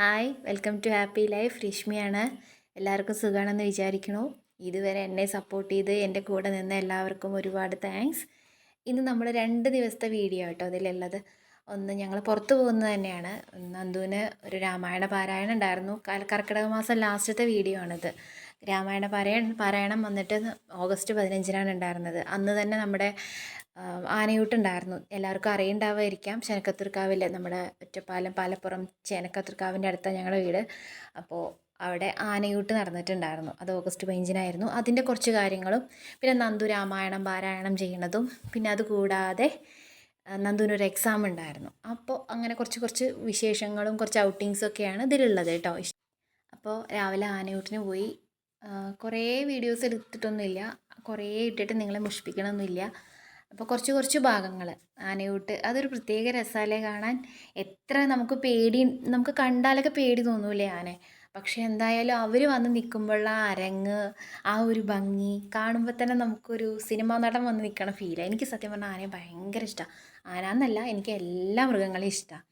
Hi welcome to happy life രശ്മിയാണ് എല്ലാവർക്കും സുഖമാണെന്ന് വിചാരിക്കണു ഇതുവരെ എന്നെ സപ്പോർട്ട് ചെയ്ത് എന്റെ കൂടെ നിന്ന എല്ലാവർക്കും ഒരുപാട് താങ്ക്സ് ഇന്ന് നമ്മൾ രണ്ട് ദിവസത്തെ വീഡിയോ കേട്ടോ അതിലുള്ളത്. ഒന്ന് ഞങ്ങൾ പുറത്തു പോകുന്നത് തന്നെയാണ്. നന്ദുവിന് ഒരു രാമായണ പാരായണം ഉണ്ടായിരുന്നു. കർക്കിടക മാസം ലാസ്റ്റത്തെ വീഡിയോ ആണിത്. രാമായണ പാരായണം പാരായണം വന്നിട്ട് ഓഗസ്റ്റ് പതിനഞ്ചിനാണ് ഉണ്ടായിരുന്നത്. അന്ന് തന്നെ നമ്മുടെ ആനയൂട്ടുണ്ടായിരുന്നു. എല്ലാവർക്കും അറിയണ്ടാവായിരിക്കാം ചെനക്കത്തൂർക്കാവിൽ നമ്മുടെ ഒറ്റപ്പാലം പാലപ്പുറം ചേനക്കത്തൂർക്കാവിന്റെ അടുത്താണ് ഞങ്ങളുടെ വീട്. അപ്പോൾ അവിടെ ആനയൂട്ട് നടന്നിട്ടുണ്ടായിരുന്നു. അത് ഓഗസ്റ്റ് പതിനഞ്ചിനായിരുന്നു. അതിന്റെ കുറച്ച് കാര്യങ്ങളും പിന്നെ നന്ദു രാമായണം പാരായണം ചെയ്യണതും പിന്നെ അതുകൂടാതെ നന്ദുവിനൊരു എക്സാം ഉണ്ടായിരുന്നു. അപ്പോൾ അങ്ങനെ കുറച്ച് കുറച്ച് വിശേഷങ്ങളും കുറച്ച് ഔട്ടിങ്സൊക്കെയാണ് ഇതിലുള്ളത് കേട്ടോ. അപ്പോൾ രാവിലെ ആനയൂട്ടിന് പോയി. കുറേ വീഡിയോസ് എടുത്തിട്ടൊന്നുമില്ല. കുറേ ഇട്ടിട്ട് നിങ്ങളെ മുഷിപ്പിക്കണമൊന്നുമില്ല അപ്പോൾ കുറച്ച് കുറച്ച് ഭാഗങ്ങൾ ആനയൂട്ട് അതൊരു പ്രത്യേക രസമല്ലേ കാണാൻ. എത്ര നമുക്ക് പേടി നമുക്ക് കണ്ടാലൊക്കെ പേടി തോന്നൂലേ ആനെ? പക്ഷേ എന്തായാലും അവർ വന്ന് നിൽക്കുമ്പോഴുള്ള ആ അരങ്ങ് ആ ഒരു ഭംഗി കാണുമ്പോൾ തന്നെ നമുക്കൊരു സിനിമാ നടൻ വന്ന് നിൽക്കണ ഫീലാണ് എനിക്ക് സത്യം പറഞ്ഞാൽ ആനയെ ഭയങ്കര ഇഷ്ടമാണ് ആന എന്നല്ല എനിക്ക് എല്ലാ മൃഗങ്ങളെയും ഇഷ്ടമാണ്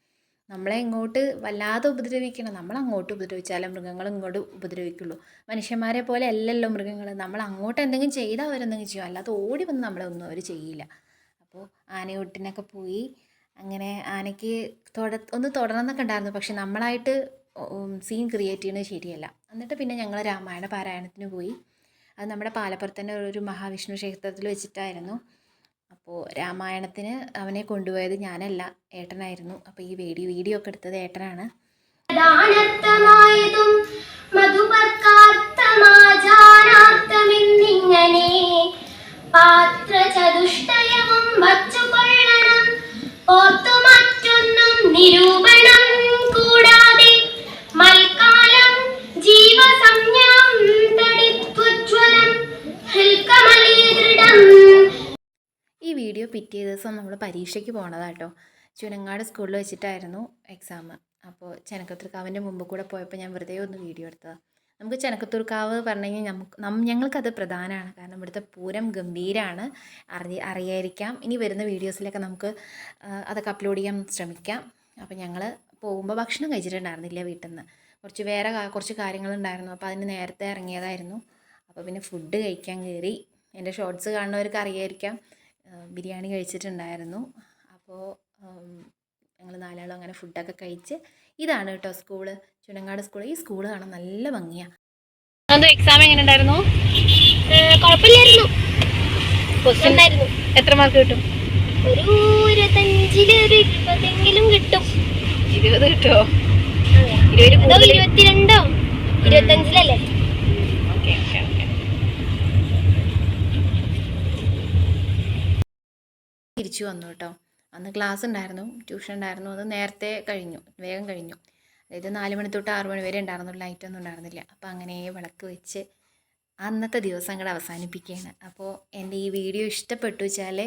നമ്മളെ ഇങ്ങോട്ട് വല്ലാതെ ഉപദ്രവിക്കണം. നമ്മൾ അങ്ങോട്ട് ഉപദ്രവിച്ചാലേ മൃഗങ്ങൾ ഇങ്ങോട്ട് ഉപദ്രവിക്കുള്ളൂ. മനുഷ്യന്മാരെ പോലെ അല്ലല്ലോ മൃഗങ്ങൾ. നമ്മൾ അങ്ങോട്ട് എന്തെങ്കിലും ചെയ്താൽ അവരെന്തെങ്കിലും ചെയ്യും. അല്ലാതെ ഓടി വന്ന് നമ്മളെ ഒന്നും അവർ ചെയ്യില്ല. അപ്പോൾ ആനയൂട്ടിനൊക്കെ പോയി അങ്ങനെ ആനയ്ക്ക് തൊട ഒന്ന് തുടരണമെന്നൊക്കെ ഉണ്ടായിരുന്നു. പക്ഷെ നമ്മളായിട്ട് സീൻ ക്രിയേറ്റ് ചെയ്യുന്നത് ശരിയല്ല. എന്നിട്ട് പിന്നെ ഞങ്ങൾ രാമായണ പാരായണത്തിന് പോയി. അത് നമ്മുടെ പാലപ്പുറത്തന്നെ ഒരു മഹാവിഷ്ണു ക്ഷേത്രത്തിൽ വെച്ചിട്ടായിരുന്നു. അപ്പോൾ രാമായണത്തിന് അവനെ കൊണ്ടുപോയത് ഞാനല്ല ഏട്ടനായിരുന്നു. അപ്പോൾ ഈ വീഡിയോ വീഡിയോ ഒക്കെ എടുത്തത് ഏട്ടനാണ്. പാത്രചതുഷ്ടയവും മറ്റൊന്നും നിരൂപണം വീഡിയോ പിറ്റേ ദിവസം നമ്മൾ പരീക്ഷയ്ക്ക് പോണതാട്ടോ. ചുനങ്ങാട് സ്കൂളിൽ വെച്ചിട്ടായിരുന്നു എക്സാം അപ്പോൾ ചെനക്കത്തൂർക്കാവിന്റെ മുമ്പ് കൂടെ പോയപ്പോൾ ഞാൻ വെറുതെ ഒന്ന് വീഡിയോ എടുത്തതാണ് നമുക്ക് ചെനക്കത്തൂർക്കാവ് പറഞ്ഞു കഴിഞ്ഞാൽ നമുക്ക് ഞങ്ങൾക്കത് പ്രധാനമാണ് കാരണം ഇവിടുത്തെ പൂരം ഗംഭീരമാണ് അറി അറിയായിരിക്കാം. ഇനി വരുന്ന വീഡിയോസിലൊക്കെ നമുക്ക് അതൊക്കെ അപ്ലോഡ് ചെയ്യാൻ ശ്രമിക്കാം. അപ്പോൾ ഞങ്ങൾ പോകുമ്പോൾ ഭക്ഷണം കഴിച്ചിട്ടുണ്ടായിരുന്നില്ല വീട്ടിൽ നിന്ന് കുറച്ച് വേറെ കുറച്ച് കാര്യങ്ങളുണ്ടായിരുന്നു. അപ്പോൾ അതിന് നേരത്തെ ഇറങ്ങിയതായിരുന്നു. അപ്പോൾ പിന്നെ ഫുഡ് കഴിക്കാൻ കയറി. എന്റെ ഷോർട്സ് കാണുന്നവർക്ക് അറിയായിരിക്കാം. ബിരിയാണി കഴിച്ചിട്ടുണ്ടായിരുന്നു. അപ്പോൾ ഞങ്ങൾ നാലാളും അങ്ങനെ ഫുഡൊക്കെ കഴിച്ച് ഇതാണ് കേട്ടോ സ്കൂൾ ചുണങ്ങാട് സ്കൂൾ ഈ സ്കൂൾ കാണാൻ നല്ല ഭംഗിയാണ് എക്സാം എങ്ങനെ ഉണ്ടായിരുന്നു കുഴപ്പമില്ലായിരുന്നു എത്ര മാർക്ക് കിട്ടും? ഒരു ഇരുപത്തഞ്ചിൽ ഒരു ഇരുപതെങ്കിലും കിട്ടും. ഇരുപത് കിട്ടുമോ ഇരുപത്തിരണ്ടോ? ഇരുപത്തഞ്ചിലല്ലേ? തിരിച്ചു വന്നു കേട്ടോ. അന്ന് ക്ലാസ് ഉണ്ടായിരുന്നു ട്യൂഷൻ ഉണ്ടായിരുന്നു അത് നേരത്തെ കഴിഞ്ഞു വേഗം കഴിഞ്ഞു. അതായത് നാല് മണി തൊട്ട് ആറ് മണി വരെ ഉണ്ടായിരുന്നുള്ളൂ ലൈറ്റൊന്നും ഉണ്ടായിരുന്നില്ല. അപ്പോൾ അങ്ങനെ വിളക്ക് വെച്ച് അന്നത്തെ ദിവസം കൂടെ അവസാനിപ്പിക്കുകയാണ്. അപ്പോൾ എന്റെ ഈ വീഡിയോ ഇഷ്ടപ്പെട്ടു വെച്ചാൽ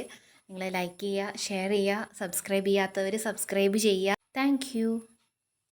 നിങ്ങൾ ലൈക്ക് ചെയ്യുക ഷെയർ ചെയ്യുക സബ്സ്ക്രൈബ് ചെയ്യാത്തവർ സബ്സ്ക്രൈബ് ചെയ്യുക. താങ്ക്